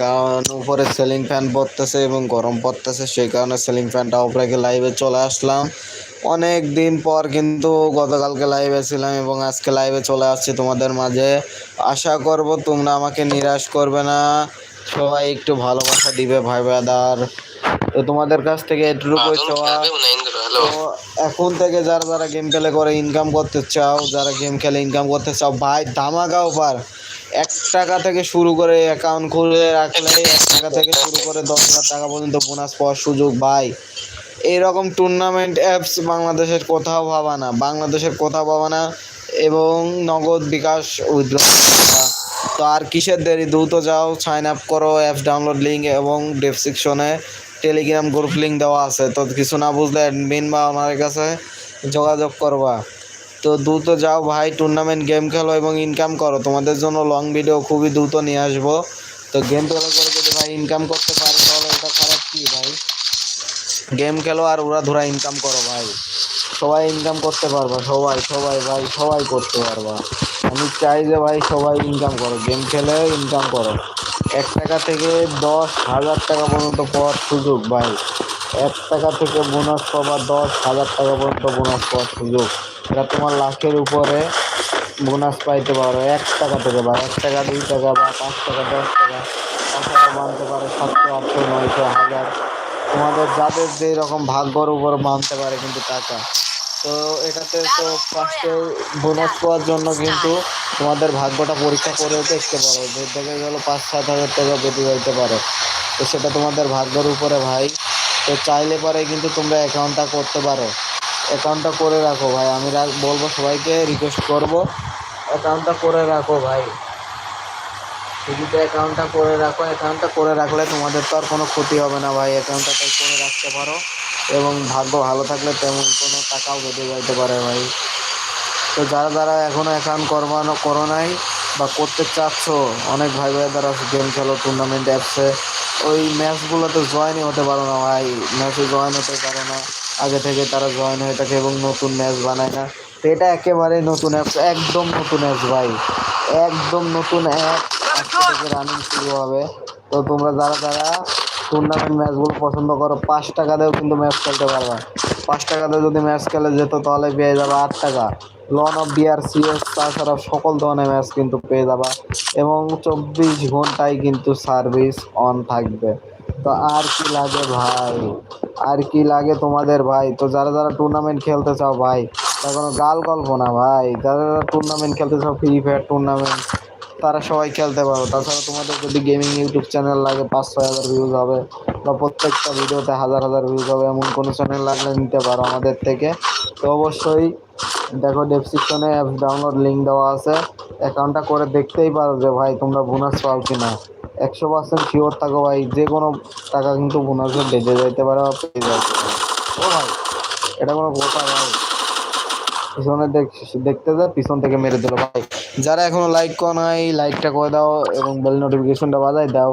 কারণ উপরে ceiling fan পড়তেছে এবং গরম পড়তেছে সেই কারণে সিলিং ফ্যানটা রেখে লাইভে চলে আসলাম। অনেক দিন পর কিন্তু গতকালকে লাইভে ছিলাম এবং আজকে লাইভে চলে আসছি তোমাদের মাঝে। আশা করব তোমরা আমাকে নিরাশ করবে না। সবাই একটু ভালোবাসা দিবে ভাই ব্রাদার তো তোমাদের কাছ থেকে এটুকুই চাওয়া। এখন থেকে যারা যারা গেম খেলে করে ইনকাম করতে চাও যারা গেম খেলে ইনকাম করতে চাও ভাই ধামাকা অফার এক টাকা থেকে শুরু করে অ্যাকাউন্ট খুলে রাখলে এক টাকা থেকে শুরু করে দশ হাজার টাকা পর্যন্ত বোনাস পাওয়ার সুযোগ ভাই। এইরকম টুর্নামেন্ট অ্যাপস বাংলাদেশের কোথাও পাবা না। বাংলাদেশের কোথাও পাবা না এবং নগদ বিকাশ উইথড্র তো আর কিসের দেরি? দ্রুত যাও সাইন আপ করো অ্যাপস ডাউনলোড লিঙ্ক এবং ডেসক্রিপশনে টেলিগ্রাম গ্রুপ লিঙ্ক দেওয়া আছে। তো কিছু না বুঝলে অ্যাডমিন বা আমার কাছে যোগাযোগ করবা। তো দ্রুত যাও ভাই টুর্নামেন্ট গেম খেলো এবং ইনকাম করো। তোমাদের জন্য লং ভিডিও খুবই দ্রুত নিয়ে আসব। তো গেম খেলে করে যদি ভাই ইনকাম করতে পারো, তাহলে এটা খারাপ কি ভাই? গেম খেলো আর ওরা ধরা ইনকাম করো ভাই। সবাই ইনকাম করতে পারবা, সবাই সবাই ভাই, সবাই করতে পারবা। আমি চাই যে ভাই সবাই ইনকাম করো। গেম খেলে ইনকাম করো। এক টাকা থেকে দশ হাজার টাকা পর্যন্ত পাওয়ার সুযোগ ভাই। এক টাকা থেকে বোনাস পাবা দশ হাজার টাকা পর্যন্ত বোনাস পাওয়ার সুযোগ। এটা তোমার লাখের উপরে বোনাস পাইতে পারো। এক টাকা থেকে বা এক টাকা, দুই টাকা বা পাঁচ টাকা, দশ টাকা, পাঁচ টাকা মানতে পারে, সাতশো, আটশো, নয়শো, হাজার। তোমাদের যাদের যে রকম ভাগ্যর উপর মানতে পারে কিন্তু টাকা। তো এটাতে তো ফার্স্টে বোনাস পাওয়ার জন্য কিন্তু তোমাদের ভাগ্যটা পরীক্ষা করে দেখতে পারো। যে দেখে গেলো পাঁচ, সাত হাজার টাকা বেঁধে যেতে পারে। তো সেটা তোমাদের ভাগ্যের উপরে ভাই। তো চাইলে পরে কিন্তু তোমরা অ্যাকাউন্টটা করতে পারো। অ্যাকাউন্টটা করে রাখো ভাই। আমি বলব সবাইকে রিকোয়েস্ট করব। অ্যাকাউন্টটা করে রাখো ভাই। টিভিতে অ্যাকাউন্টটা করে রাখো। অ্যাকাউন্টটা করে রাখলে তোমাদের তো আর কোনো ক্ষতি হবে না ভাই। অ্যাকাউন্টটা তাই করে রাখতে পারো। এবং ভাগ্য ভালো থাকলে তেমন কোনো টাকাও বেঁধে যাইতে পারে ভাই। তো যারা যারা এখনও অ্যাকাউন্ট করবানো করো নাই বা করতে চাচ্ছ, অনেক ভাই ভাই দ্বারা গেম খেলো টুর্নামেন্ট অ্যাপসে ওই ম্যাচগুলোতে জয়েনই হতে পারো না ভাই। ম্যাচে জয়েন হতে পারো না। আগে থেকে তারা জয়েন হয়ে থাকে এবং নতুন ম্যাচ বানায় না। তো এটা একেবারে নতুন অ্যাপস একদম নতুন অ্যাপস ভাই। একদম নতুন অ্যাপ রানিং শুরু হবে। তো তোমরা যারা যারা টুর্নামেন্ট ম্যাচগুলো পছন্দ করো, পাঁচ টাকাতেও কিন্তু ম্যাচ খেলতে পারবা। পাঁচ টাকাতে যদি ম্যাচ খেলে যেত, তাহলে পেয়ে যাবে আট টাকা। লন অফ বিআর সিএস তাছাড়া সকল ধরনের ম্যাচ কিন্তু পেয়ে যাবা। এবং চব্বিশ ঘন্টায় কিন্তু সার্ভিস অন থাকবে। তো আর কি লাগে ভাই? আর কি লাগে তোমাদের ভাই? তো যারা যারা টুর্নামেন্ট খেলতে চাও ভাই তা কোনো গাল গল্প না ভাই। যারা যারা টুর্নামেন্ট খেলতে চাও ফ্রি ফায়ার টুর্নামেন্ট তারা সবাই খেলতে পারো। তাছাড়া তোমাদের যদি গেমিং ইউটিউব চ্যানেল লাগে, পাঁচ ছয় হাজার ভিউজ হবে, বা প্রত্যেকটা ভিডিওতে হাজার হাজার ভিউজ হবে, এমন কোনো চ্যানেল লাগলে নিতে পারো আমাদের থেকে। তো অবশ্যই দেখো ডেসক্রিপশনে অ্যাপস ডাউনলোড লিঙ্ক দেওয়া আছে। অ্যাকাউন্টটা করে দেখতেই পারো যে ভাই, তোমরা বোনাস পাও কি না একশো পার্সেন্ট শিওর থাকো ভাই, যে কোনো টাকা কিন্তু বোনাসে বেঁচে যাইতে পারে বা পেয়ে যাইতে পারে। ও ভাই, এটা কোনো কথা ভাই। পিছনে দেখ, দেখতে যা, পিছন থেকে মেরে দিল ভাই। যারা এখনও লাইক করো নাই লাইকটা করে দাও এবং বেল নোটিফিকেশনটা বাজাই দাও।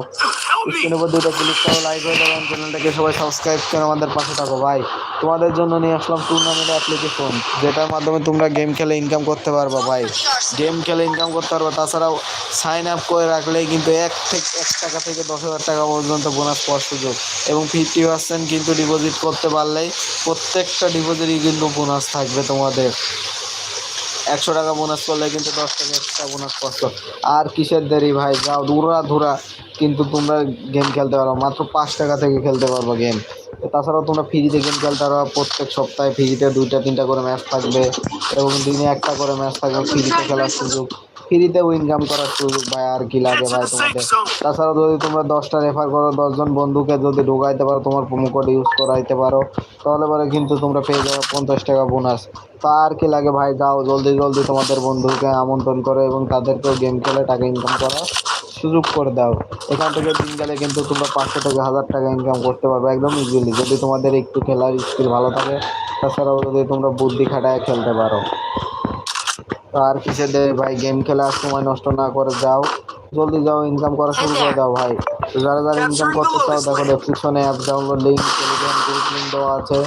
উপর দুটো করো লাইক হয়ে যাবে চ্যানেলটাকে সবাই সাবস্ক্রাইব করে আমাদের পাশে থাকো। ভাই তোমাদের জন্য নিয়ে আসলাম টুর্নামেন্ট অ্যাপ্লিকেশন যেটার মাধ্যমে তোমরা গেম খেলে ইনকাম করতে পারবা ভাই। গেম খেলে ইনকাম করতে পারবা তাছাড়াও সাইন আপ করে রাখলেই কিন্তু এক থেকে এক টাকা থেকে দশ হাজার টাকা পর্যন্ত বোনাস পাওয়ার সুযোগ। এবং ফিফটি পার্সেন্ট কিন্তু ডিপোজিট করতে পারলেই প্রত্যেকটা ডিপোজিটই কিন্তু বোনাস থাকবে তোমাদের। একশো টাকা বোনাস করলে কিন্তু দশ টাকা এক্সট্রা বোনাস পাচ্ছ আর কিসের দেরি ভাই? যাও, দূরা ধুরা কিন্তু তোমরা গেম খেলতে পারো। মাত্র পাঁচ টাকা থেকে খেলতে পারব গেম তাছাড়াও তোমরা ফ্রিতে গেম খেলতে পারো প্রত্যেক সপ্তাহে ফ্রিতে দুইটা, তিনটা করে ম্যাচ থাকবে। এবং দিনে একটা করে ম্যাচ থাকবে ফ্রিতে খেলার সুযোগ। ফ্রিতেও ইনকাম করার সুযোগ ভাই আর কি লাগে ভাই তোমাদের? তাছাড়া যদি তোমরা দশটা রেফার করো দশজন বন্ধুকে যদি ঢোকাইতে পারো তোমার প্রোমো কোড ইউজ করাইতে পারো তাহলে পরে কিন্তু তোমরা পেয়ে যাবে পঞ্চাশ টাকা বোনাস তা আর কি লাগে ভাই যাও জলদি জলদি তোমাদের বন্ধুকে আমন্ত্রণ করো এবং তাদেরকেও গেম খেলে টাকা ইনকাম করার সুযোগ করে দাও। এখান থেকে দিন গেলে কিন্তু তোমরা পাঁচশো থেকে হাজার টাকা ইনকাম করতে পারবে একদম ইজিলি যদি তোমাদের একটু খেলার স্কিল ভালো থাকে তাছাড়াও যদি তোমরা বুদ্ধি খাটায় খেলতে পারো। আর কিসে দে ভাই? গেম খেলার সময় নষ্ট না করে যাও। জলদি যাও ইনকাম করা শুরু করে দাও ভাই। যারা যারা ইনকাম করতে চাও, দেখো ডেসক্রিপশনে app download link Telegram group link দেওয়া আছে।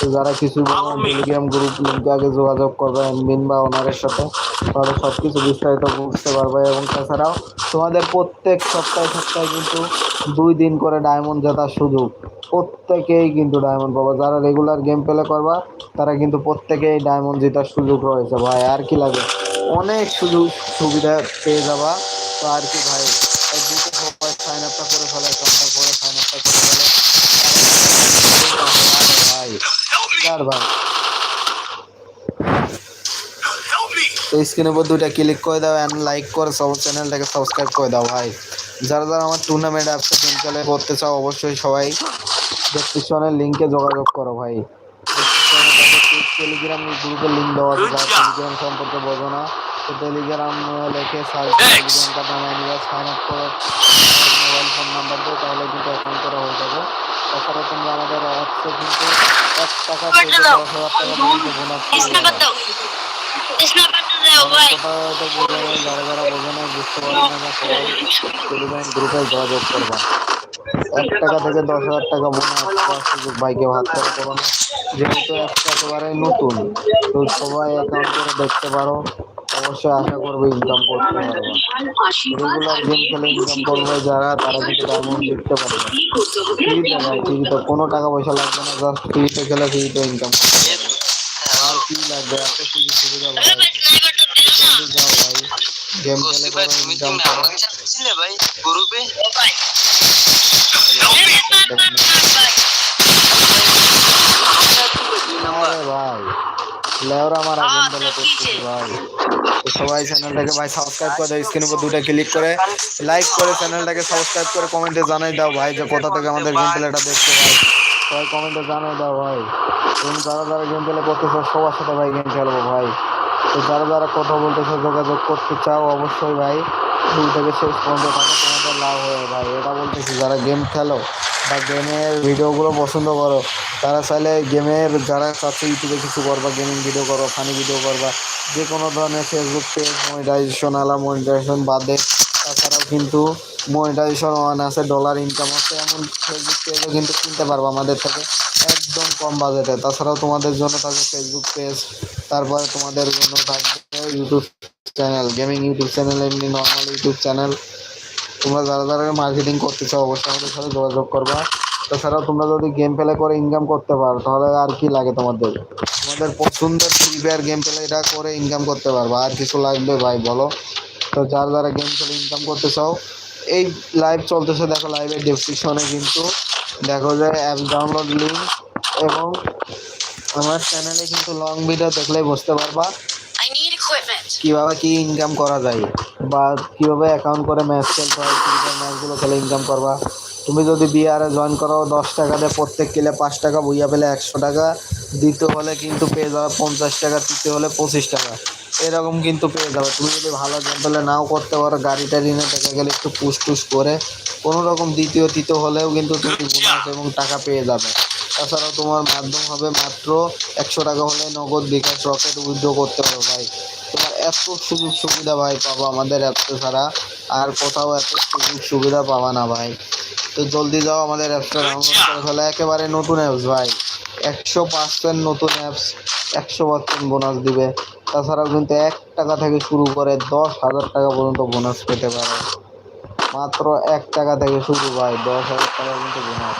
তো যারা কিছু টেলিগ্রাম গ্রুপ লিঙ্কে আগে যোগাযোগ করবে অ্যাডমিন বা ওনারের সাথে। তাহলে সব কিছু বিস্তারিত বুঝতে পারবে। এবং তাছাড়াও তোমাদের প্রত্যেক সপ্তাহে সপ্তাহে কিন্তু দুই দিন করে ডায়মন্ড জেতার সুযোগ। প্রত্যেকেই কিন্তু ডায়মন্ড পাবা। যারা রেগুলার গেম প্লে করবা, তারা কিন্তু প্রত্যেকেই ডায়মন্ড জেতার সুযোগ রয়েছে ভাই। আর কি লাগে? অনেক সুযোগ সুবিধা পেয়ে যাবা। তো আর কি ভাই? সাইন আপটা করে ফেলে অ্যাকাউন্টটা করে সাইন আপটা করে ফেলে। ভাই ভাই তো স্ক্রিনের উপর দুইটা ক্লিক করে দাও এন্ড লাইক করে সব চ্যানেলটাকে সাবস্ক্রাইব করে দাও ভাই। যারা যারা আমার টুর্নামেন্ট অ্যাপসে গেম খেলে করতে চাও, অবশ্যই সবাই ডেসক্রিপশনের লিঙ্কে যোগাযোগ করো ভাই। টেলিগ্রাম গ্রুপের লিঙ্ক দেওয়া আছে যারা টেলিগ্রাম সম্পর্কে বোঝো না তো টেলিগ্রাম লেখে সার্চ টেলিগ্রামটা নামায় নিয়ে সাইন আপ করে মোবাইল ফোন নাম্বার দিয়ে তাহলে কিন্তু অ্যাকাউন্ট করা হয়ে যাবে। তাছাড়া তোমরা আমাদের অ্যাপসে কিন্তু এক টাকা থেকে দশ হাজার টাকা পর্যন্ত বোনাস যারা যারা বোঝে না বুঝতে পারে না সবাই টেলিগ্রাম গ্রুপে যোগাযোগ করবা। এক টাকা থেকে দশ হাজার টাকা বোনাস পাওয়ার ভাগ করে করো না। যেহেতু একেবারে নতুন, তো সবাই অ্যাকাউন্ট করে দেখতে পারো। অবশ্যই আশা করবে ইনকাম করতে রেগুলার গেম খেলে ইনকাম করবে যারা, তারা কিন্তু ডায়মন্ড জিততে পারবে। ফ্রিতে ফ্রিতে কোনো টাকা পয়সা লাগবে না জাস্ট ফ্রিতে খেলে ফ্রিতে ইনকাম করতে আর কি লাগবে? এত সুবিধা ভাই। গেম খেলে ইনকাম ভাই গ্রুপে চ্যানেলটাকে সাবস্ক্রাইব করে জানাই দাও ভাই যে কোথা থেকে আমাদের গেম দেখতে ভাই সবাই দাও ভাই তুমি যারা যারা গেম সবার সাথে ভাই গেম খেলব ভাই তো যারা যারা কথা বলতেছো যোগাযোগ করতে চাও অবশ্যই ভাই থেকে শেষ পর্যন্ত তোমাদের লাভ হবে ভাই। এটা বলতেছি, যারা গেম খেলো বা গেমের ভিডিওগুলো পছন্দ করো, তারা চাইলে গেমের যারা চাচ্ছে ইউটিউবে কিছু করবা গেমিং ভিডিও করো ফানি ভিডিও করবা যে কোনো ধরনের ফেসবুক পেজ মনিটাইজেশন আলা মনিটাইজেশন বাদে, তাছাড়াও কিন্তু মনিটাইজেশন ওয়ান আছে ডলার ইনকাম আছে, এমন ফেসবুক পেজও কিন্তু কিনতে পারব আমাদের থেকে, একদম কম বাজেটে তাছাড়াও তোমাদের জন্য থাকবে ফেসবুক পেজ তারপরে তোমাদের জন্য থাকবে YouTube channel gaming YouTube channel, এমনি নর্মাল ইউটিউব চ্যানেল। তোমরা যারা যারা মার্কেটিং করতে চাও অবশ্যই আমাদের সাথে যোগাযোগ করবা। তাছাড়াও তোমরা যদি গেম প্লে করে ইনকাম করতে পারো, তাহলে আর কি লাগে তোমাদের? তোমাদের পছন্দের ফ্রি ফায়ার গেম প্লে এটা করে ইনকাম করতে পারবা। আর কিছু লাগবে ভাই, বলো? তো যারা যারা গেম খেলে ইনকাম করতে চাও, এই লাইভ চলতেছে, দেখো লাইভের ডেসক্রিপশনে কিন্তু। দেখো যে অ্যাপ ডাউনলোড লিঙ্ক এবং আমার চ্যানেলে কিন্তু লং ভিডিও দেখলেই বুঝতে পারবা. কীভাবে কি ইনকাম করা যায় বা কীভাবে অ্যাকাউন্ট করে ম্যাচ খেলতে হয় কীভাবে ম্যাচগুলো খেলে ইনকাম করবা। তুমি যদি বিআরে জয়েন করো, দশ টাকা দিয়ে প্রত্যেক কিলে পাঁচ টাকা, বইয়া পেলে একশো টাকা। দিতে হলে কিন্তু পেয়ে যাবে পঞ্চাশ টাকা দিতে হলে পঁচিশ টাকা। এরকম কিন্তু পেয়ে যাবে। তুমি যদি ভালো গেম পেলে, নাও করতে পারো। গাড়িটা নিয়ে দেখা গেলে একটু পুশ টুস করে। কোনো রকম দ্বিতীয়, তৃতীয় হলেও কিন্তু তুমি বোনাস এবং টাকা পেয়ে যাবে। তাছাড়াও তোমার মাধ্যম হবে মাত্র একশো টাকা হলে নগদ বিকাশ রকেট উইথড্র করতে হবে ভাই। এত সুযোগ সুবিধা ভাই পাবো আমাদের অ্যাপসে ছাড়া। আর কোথাও এত সুযোগ সুবিধা পাবা না ভাই। তো জলদি যাও আমাদের অ্যাপসটা ডাউনলোড করে ফেলো একেবারে নতুন অ্যাপস ভাই। একশো পার্সেন্ট নতুন অ্যাপস একশো পার্সেন্ট বোনাস দিবে। তাছাড়াও কিন্তু এক টাকা থেকে শুরু করে দশ হাজার টাকা পর্যন্ত বোনাস পেতে পারে। মাত্র এক টাকা থেকে শুরু ভাই দশ হাজার টাকা কিন্তু বোনাস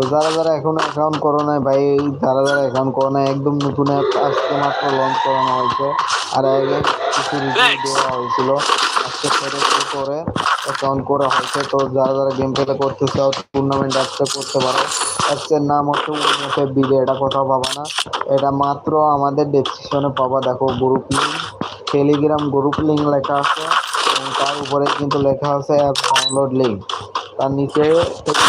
তো যারা যারা এখনও অ্যাকাউন্ট করো নাই ভাই যারা যারা অ্যাকাউন্ট করো নাই একদম নতুন অ্যাপ আজকে মাত্র লঞ্চ করানো হয়েছে। আর আগে কিছু রিভিউ দেওয়া হয়েছিল। আজকে ফেরত করে অ্যাকাউন্ট করা হয়েছে। তো যারা যারা গেম প্লে করতে চাও টুর্নামেন্ট অ্যাপসে করতে পারো। অ্যাপসের নাম হচ্ছে উইনেফে বিডে এটা কোথাও পাবা না। এটা মাত্র আমাদের ডেসক্রিপশনে পাবা। দেখো group link Telegram group link লেখা আছে। এবং তার উপরে কিন্তু লেখা আছে অ্যাপ ডাউনলোড লিঙ্ক তার নিচে থেকে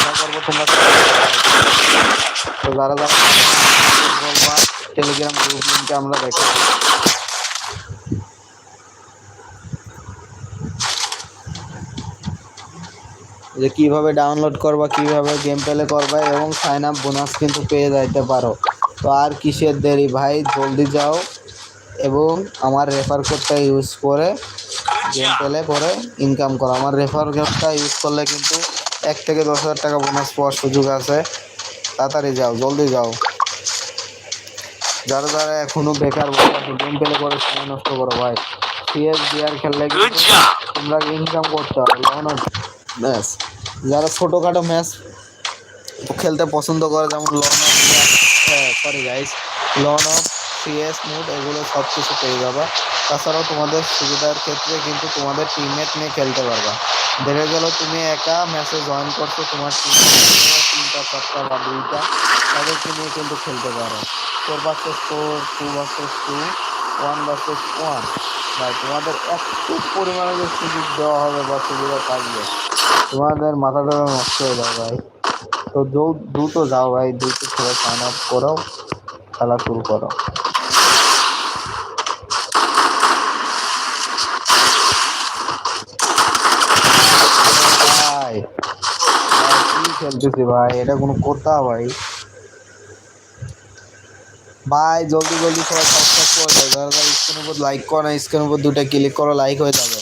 আশা করব টেলিগ্রাম গ্রুপ লিঙ্কে আমরা দেখে যে কীভাবে ডাউনলোড করবা, কীভাবে গেম প্লে করবা এবং সাইন আপ বোনাস কিন্তু পেয়ে যাইতে পারো। তো আর কিসের দেরি ভাই? জলদি যাও এবং আমার রেফার কোডটা ইউজ করে গেম প্লে করে ইনকাম করো। আমার রেফার কোডটা ইউজ করলে কিন্তু এক থেকে দশ হাজার টাকা বোনাস পাওয়ার সুযোগ আছে। তাড়াতাড়ি যাও জলদি যাও। যারা যারা এখনও বেকার গেম প্লে করে সময় নষ্ট করো ভাই। সিএস বিআর খেললে তোমরা ইনকাম করতে হবে ম্যাচ যারা ছোটোখাটো ম্যাচ খেলতে পছন্দ করে যেমন লন অফ হ্যাঁ sorry guys lone wolf CS mode এগুলো সব কিছু পেয়ে যাবে। তাছাড়াও তোমাদের সুবিধার ক্ষেত্রে কিন্তু তোমাদের টিমমেট নিয়ে খেলতে পারবা। দেখা গেল তুমি একা ম্যাচে জয়েন করছ, তোমার তিনটা চারটা বা দুইটা, তাদেরকে নিয়ে কিন্তু খেলতে পারো। Four versus four two versus two one versus one ভাই, তোমাদের একটু পরিমাণে যে সুযোগ দেওয়া হবে বা সুবিধা থাকবে, তোমাদের মাথাটা নষ্ট হয়ে যাবে ভাই। তো দ্রু- দ্রুত যাও, ভাই, দ্রুত সবাই সাইন আপ করো, খেলা শুরু করো ভাই ভাই, কি খেলতেছি ভাই এটা কোনো কথা ভাই। ভাই জলদি জলদি সবাই সাবস্ক্রাইব করে দাও। যারা যারা স্ক্রিনের উপর লাইক করো না স্ক্রিনের উপর দুটো ক্লিক করো লাইক হয়ে যাবে।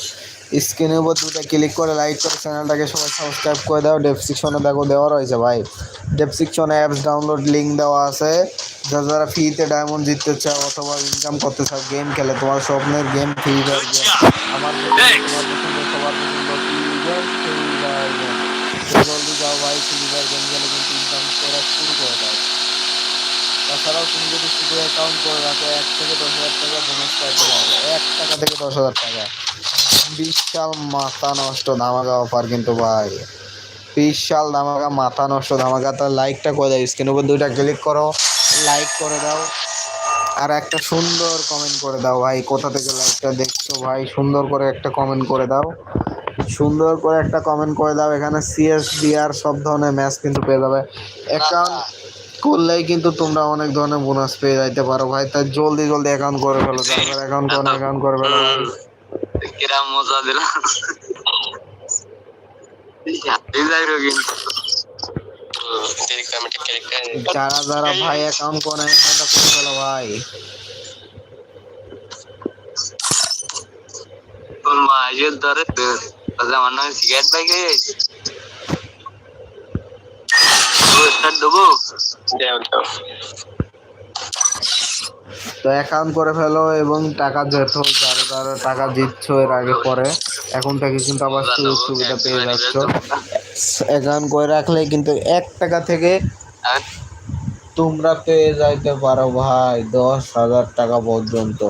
স্ক্রিনের উপর দুটো ক্লিক করে লাইক করে চ্যানেলটাকে সবাই সাবস্ক্রাইব করে দাও। ডেসক্রিপশনে দেখো দেওয়া রয়েছে ভাই। ডেসক্রিপশনে অ্যাপস ডাউনলোড লিঙ্ক দেওয়া আছে। যারা যারা ফ্রিতে ডায়মন্ড জিততে চাও অথবা ইনকাম করতে চাও গেম খেলে তোমার স্বপ্নের গেম ফ্রি আমার পছন্দ, তোমার পছন্দ সবার পছন্দ free game Free Fire game জলদি যাও ভাই ফ্রি ফায়ার গেম খেলে কিন্তু ইনকাম করা শুরু করে দাও তাছাড়াও তুমি যদি শুধু অ্যাকাউন্ট করে রাখো, এক থেকে দশ হাজার টাকা বোনাস পাইতে এক টাকা থেকে দশ হাজার টাকা। বিশাল মাথা নষ্ট ধামাকা অফার কিন্তু ভাই। বিশাল ধামাকা মাথা নষ্ট ধামাকা। তার লাইকটা করে দাও? স্ক্রিন উপর দুইটা ক্লিক করো। লাইক করে দাও। আর একটা সুন্দর কমেন্ট করে দাও ভাই। কোথা থেকে লাইকটা দেখছ ভাই? সুন্দর করে একটা কমেন্ট করে দাও। সুন্দর করে একটা কমেন্ট করে দাও। এখানে সিএস বিআর সব ধরনের ম্যাচ কিন্তু পেয়ে যাবে। অ্যাকাউন্ট করলেই কিন্তু তোমরা অনেক ধরনের বোনাস পেয়ে যাইতে পারো ভাই। তাই জলদি জলদি অ্যাকাউন্ট করে ফেলো যারা অ্যাকাউন্ট করে অ্যাকাউন্ট করে ফেলো। কিরাম মজা দিলাম যারা যারা ভাই অ্যাকাউন্ট করে অ্যাকাউন্টটা করে ফেলো ভাই। তোর মা ধরে আমার নামে সিগারেট পাই গেছে। দেবো? তো। অ্যাকাউন্ট করে ফেলো এবং টাকা যেত যারা যারা টাকা দিচ্ছ এর আগে পরে এখন থেকে কিন্তু আবার সুযোগ সুবিধা পেয়ে যাচ্ছ। অ্যাকাউন্ট করে রাখলে কিন্তু এক টাকা থেকে তোমরা পেয়ে যাইতে পারো ভাই দশ হাজার টাকা পর্যন্ত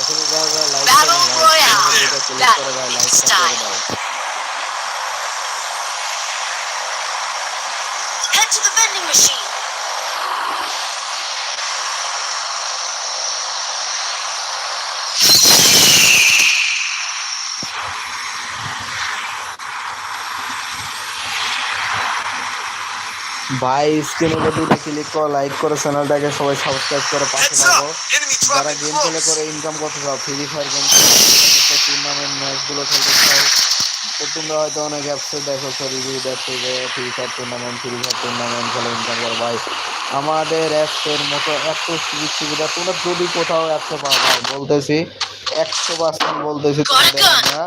এখন যারা যারা লাইক Battle করে Royale. ক্লিক করে দাও লাইকটা করে দাও Head to the vending machine. ভাই স্ক্রিনের উপর দুটো ক্লিক করো লাইক করো চ্যানেলটাকে সবাই সাবস্ক্রাইব করে পাশে থাকো। যারা গেম খেলে করে ইনকাম করতে চাও ফ্রি ফায়ার গেম টুর্নামেন্ট ম্যাচগুলো খেলতে চাও। তোমরা হয়তো অনেক অ্যাপসে দেখো রিভিউ দেখো যে Free Fire tournament Free Fire tournament খেলে ইনকাম করো ভাই আমাদের অ্যাপসের মতো এত সুযোগ সুবিধা তোমরা যদি কোথাও অ্যাপসে পাও ভাই বলতেছি একশো পার্সেন্ট বলতেছি তোমাদের আমরা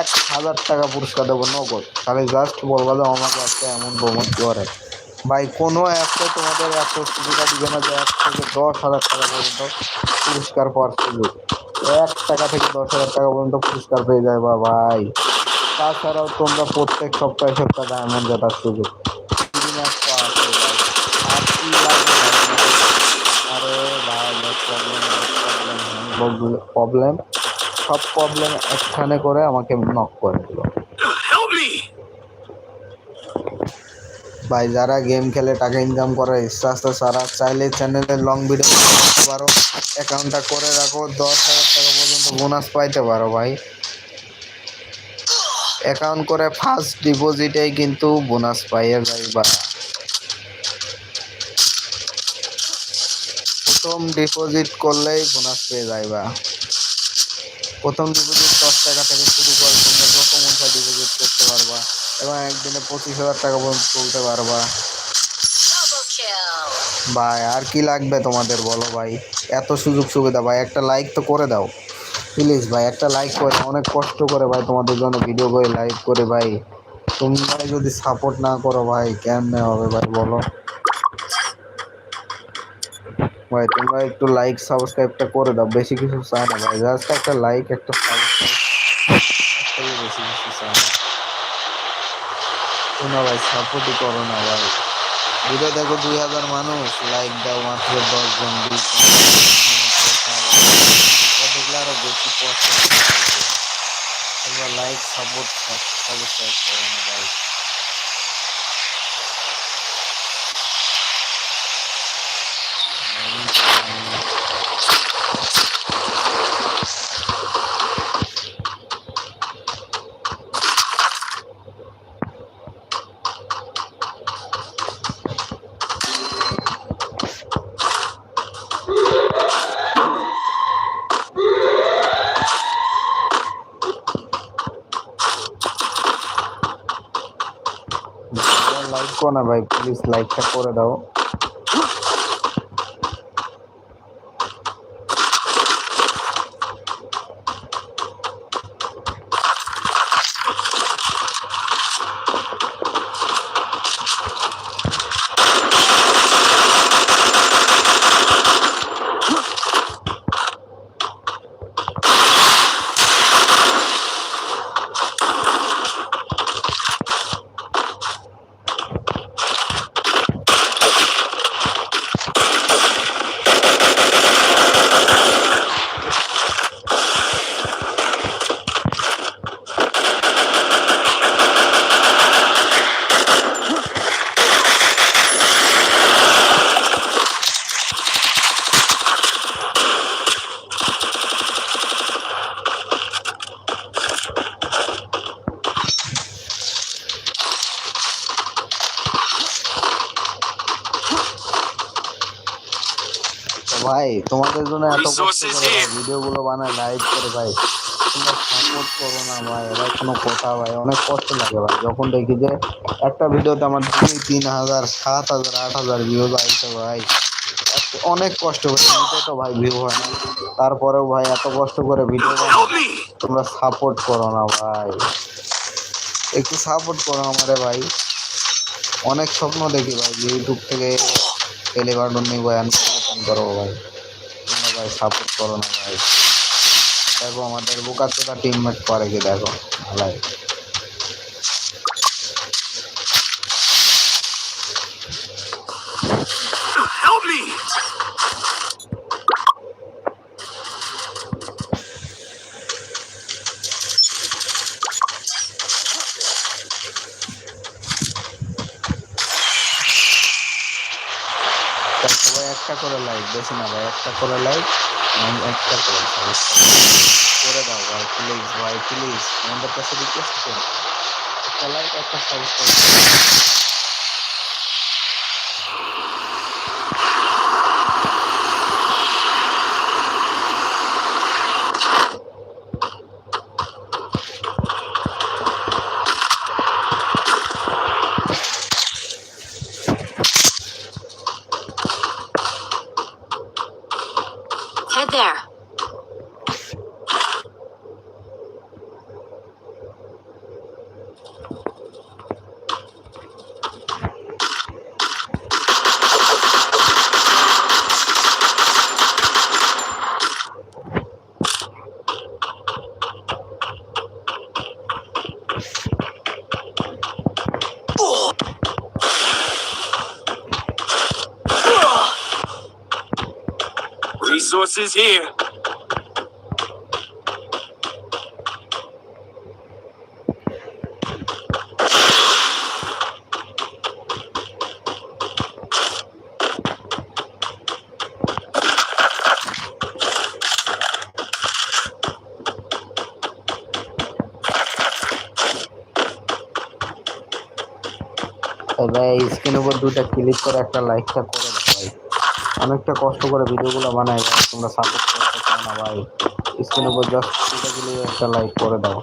এক হাজার টাকা পুরস্কার দেবো নগদ তাহলে জাস্ট বলবা যে আমাকে একটা এমন প্রমোট করে। ভাই কোনো অ্যাপসে তোমাদের এত সুবিধা দিবে না যে এক থেকে দশ হাজার টাকা পর্যন্ত পুরস্কার পাওয়ার সুযোগ। এক টাকা থেকে দশ হাজার টাকা পর্যন্ত পুরস্কার পেয়ে যায় বা ভাই। তাছাড়াও তোমরা প্রত্যেক সপ্তাহে সপ্তাহে ডায়মন্ড জেতার সুযোগ। আরে ভাই প্রবলেম প্রবলেম সব প্রবলেম একখানে করে আমাকে নক করে দিল। ভাই, যারা গেম খেলে টাকা ইনকাম করে, ইচ্ছা আসতে সারা, চাইলে চ্যানেলের লং ভিডিও করতে পারো অ্যাকাউন্টটা করে রাখো, দশ হাজার টাকা পর্যন্ত বোনাস পাইতে পারো ভাই। অ্যাকাউন্ট করে ফার্স্ট ডিপোজিটেই কিন্তু বোনাস পাইয়ে যাইবা প্রথম ডিপোজিট করলেই বোনাস পেয়ে যাইবা প্রথম ডিপোজিট দশ টাকা থেকে শুরু করে তোমরা যত মনটা ডিপোজিট করতে পারবা, এবং একদিনে পঁচিশ হাজার টাকা পর্যন্ত তুলতে পারবা। ভাই, আর কি লাগবে তোমাদের বলো ভাই? এত সুযোগ সুবিধা ভাই, একটা লাইক তো করে দাও। প্লিজ ভাই, একটা লাইক করে দাও। অনেক কষ্ট করে ভাই তোমাদের জন্য ভিডিও করে লাইক করে ভাই। তোমরা যদি সাপোর্ট না করো ভাই, কেমনে হবে ভাই বলো? ভাই, তোমরা একটু লাইক সাবস্ক্রাইবটা করে দাও। বেশি কিছু চাই না ভাই। জাস্ট একটা লাইক একটা সাবস্ক্রাইব বেশি কিছু চাই না। তোমরা ভাই সাপোর্টই করো না ভাই। ভিডিও দেখো দুই হাজার মানুষ। লাইক দাও মাত্র দশ জন বিশ জন। এটা দেখলে আরও বেশি কষ্ট লাগবে। তোমরা লাইক সাপোর্ট সাবস্ক্রাইব করো না ভাই লাইক করো না ভাই প্লিজ লাইকটা করে দাও তো ভাই তোমাদের জন্য এত কষ্ট করে. ভিডিও গুলো বানায় লাইভ করে ভাই। তোমরা সাপোর্ট করো না ভাই এটা কোনো কথা ভাই অনেক কষ্ট লাগে ভাই। যখন দেখি যে একটা ভিডিওতে আমার দুই তিন হাজার সাত হাজার আট হাজার ভিউজ আইছে ভাই এত- অনেক কষ্ট করে তো ভাই ভিউ হয় না। তারপরেও ভাই এত কষ্ট করে ভিডিও! তোমরা সাপোর্ট করো না ভাই। একটু সাপোর্ট করো আমারে ভাই। অনেক স্বপ্ন দেখি ভাই যে ইউটিউব থেকে টেলিকার্টুন নিয়ে বয়ান করব ভাই। সাপোর্ট করো না ভাই দেখো আমাদের বোকাচোদা টিমমেট করে কি দেখো? ভাই একটা করে লাইক বেশি না ভাই, একটা করে লাইক একটা করে করে দাও ভাই প্লিজ ভাই প্লিজ আমাদের কাছে রিকোয়েস্ট করো। একটা লাইক একটা subscribe there. resources here. É isso que não vou do daquele coração like agora. অনেকটা কষ্ট করে ভিডিওগুলো বানাই, তোমরা সাপোর্ট করতে চাও না ভাই স্ক্রিনের উপর জাস্ট একটা লাইক করে দাও।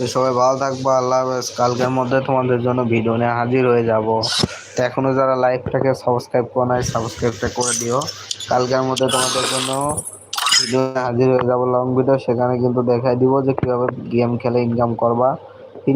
তো সবাই ভালো থাকব, আল্লাহ হাফেজ। কালকের মধ্যে তোমাদের জন্য ভিডিও নিয়ে হাজির হয়ে যাব। তো এখনও যারা লাইভটাকে সাবস্ক্রাইব করে নাই সাবস্ক্রাইবটা করে দিও। কালকের মধ্যে তোমাদের জন্য ভিডিও হাজির হয়ে যাব। লং ভিডিও সেখানে কিন্তু দেখাই দিব যে কীভাবে গেম খেলে ইনকাম করবা। ফ্রি